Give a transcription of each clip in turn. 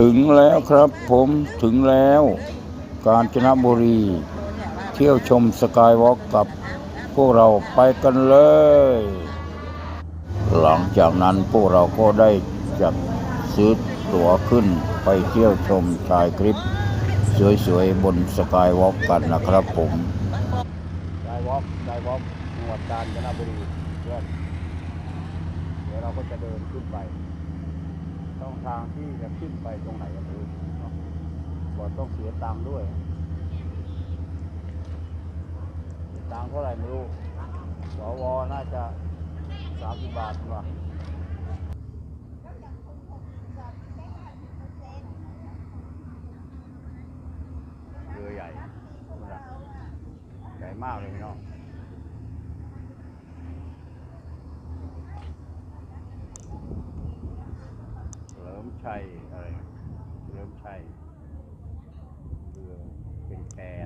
ถึงแล้วครับผมถึงแล้ว กาญจนบุรี เที่ยวชมสกายวอล์กกับพวกเราไปกันเลย หลังจากนั้นพวกเราก็ได้จัดซื้อตั๋วขึ้นไปเที่ยวชมชายคลิป สวยๆ บนสกายวอล์กกันนะครับผมสกายวอล์กสกายวอล์กจังหวัดกาญจนบุรีเพื่อนเดี๋ยวเราก็จะเดินขึ้นไป ช่องทางที่จะขึ้นไปตรงไหนก็ไม่รู้เนาะบอต้องเสียตังค์ด้วยเสียตังค์เท่าไหร่ไม่รู้สวน่าจะสามสิบบาทมั้งเรือใหญ่นั่นแหละใหญ่มากเลยพี่น้องเลิม ชัยอะไรเลิมชัยเรือเป็นแพอ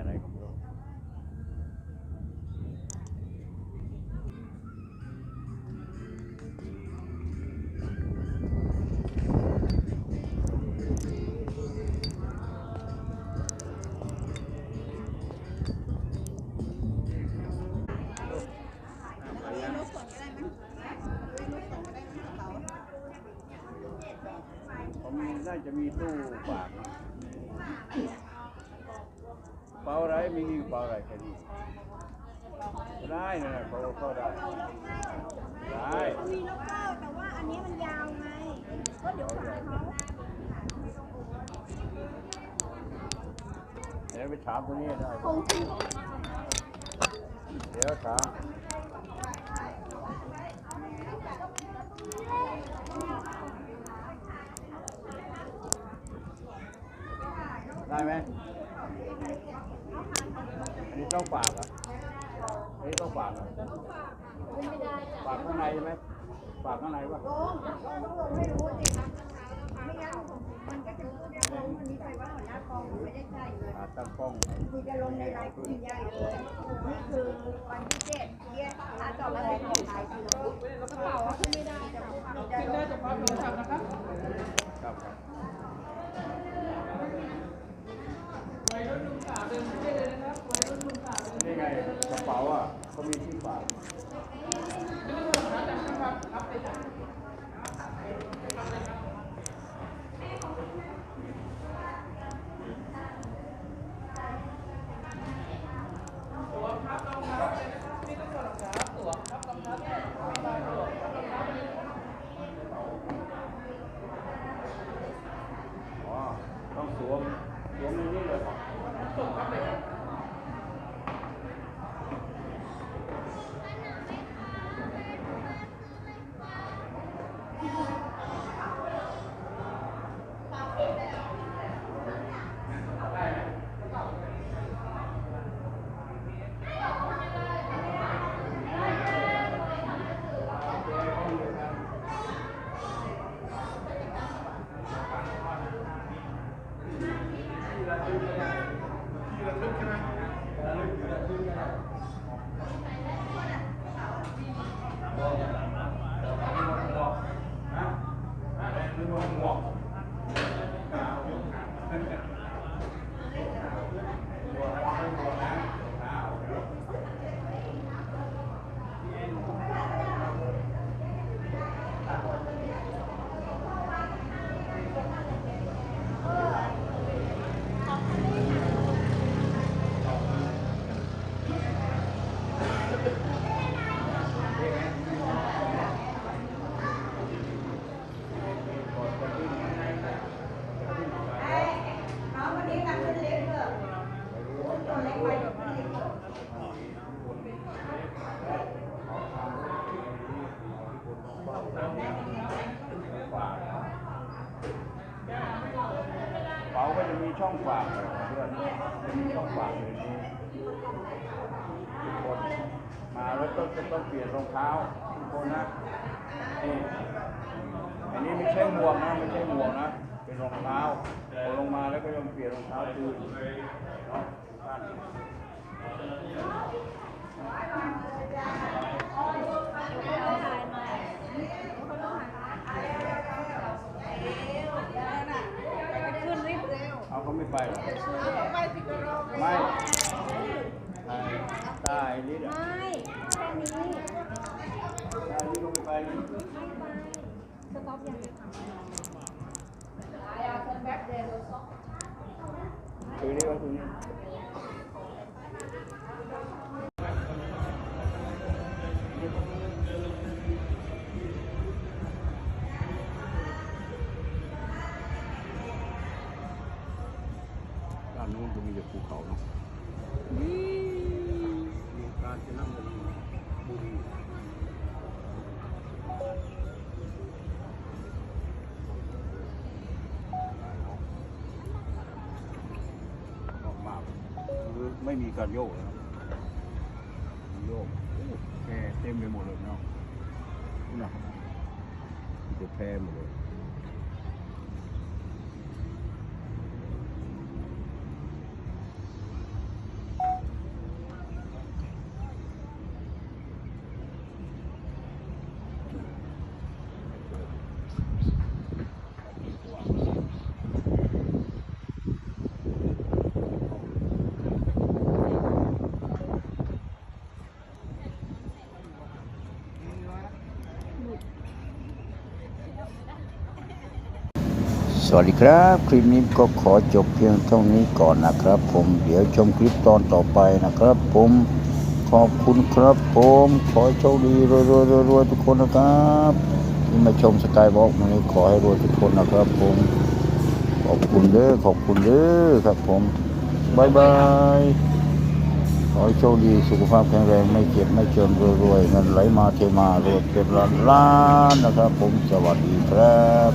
ะไรก็ไตู้ฝากนะเปล่าอะไรมีกระเปล่าอะไรแค่นี้ได้นะเขาเข้าได้ได้มีนกเข้าแต่ว่าอันนี้มันยาวไงก็เดี๋ยวขาเขาเดี๋ยวไปถามคนนี้ได้คงที่เดี๋ยวถาม ได้ไหมอันนี้ต้องฝากเหรอะอันนี้ต้องฝากเหรอะฝากข้างในใช่ไหมฝากข้างในป่ะลงลงลงไม่รู้สิไม่งั้นมันก็จะพูดว่าลงวันนี้ไปว่าหัวหน้ากองไม่ได้ใช่เลยตั้งกล้องคือจะลงในไลน์กลุ่มใหญ่เลยนี่คือวันที่เจ็ดเนี่ยหาจอบแล้วเป็นของไลน์คือเรากระเป๋าขึ้นไม่ได้จะพูดจะลง ครับครับนี่ไง กระเป๋าอะเขามีที่ฝากต้องสวมสวมในนี้เลย หรอฝากเป๋าก็จะมี ช่องฝากเลยเพื่อนจะมีช่องฝากอยู่ในนี้ทุกคนมาแล้วต้องจะต้องเปลี่ยนรองเท้าทุกคนนะนี่อันนี้ไม่ใช่หมวกนะไม่ใช่หมวกนะ เป็นรองเท้าพอลงมาแล้วก็ยังเปลี่ยนรองเท้าคืนเนาะทุกท่าน เขาไม่ไปหรอกไม่ไอ้ตายนิดอะไม่แค่นี้ตายนิดก็ไม่ไปนี่สต็อปยังคืนนี้ก็คืนนี้ด้านนู้ มีแต่ภูเขาเนาะมีการจะนั่งบุรีบุรีออกมาคือไม่มีการโยกนะครับโยกแพร่เต็มไปหมดเลยเนาะนะมีแต่แพร่หมดเลย สวัสดีครับ คลิปนี้ก็ขอจบเพียงเท่านี้ก่อนนะครับ ผมเดี๋ยวชมคลิปตอนต่อไปนะครับ ผมขอบคุณครับ ผมขอโชคดีรวยรวยรวยทุกคนนะครับที่มาชมสกายวอล์กวันนี้ขอให้รวยทุกคนนะครับ ผมขอบคุณเด้อขอบคุณเด้อครับ ผมบายบายขอโชคดีสุขภาพแข็งแรงไม่เจ็บไม่จนรวยรวยเงินไหลมาเทมารวยเป็นล้านล้านนะครับ ผมสวัสดีครับ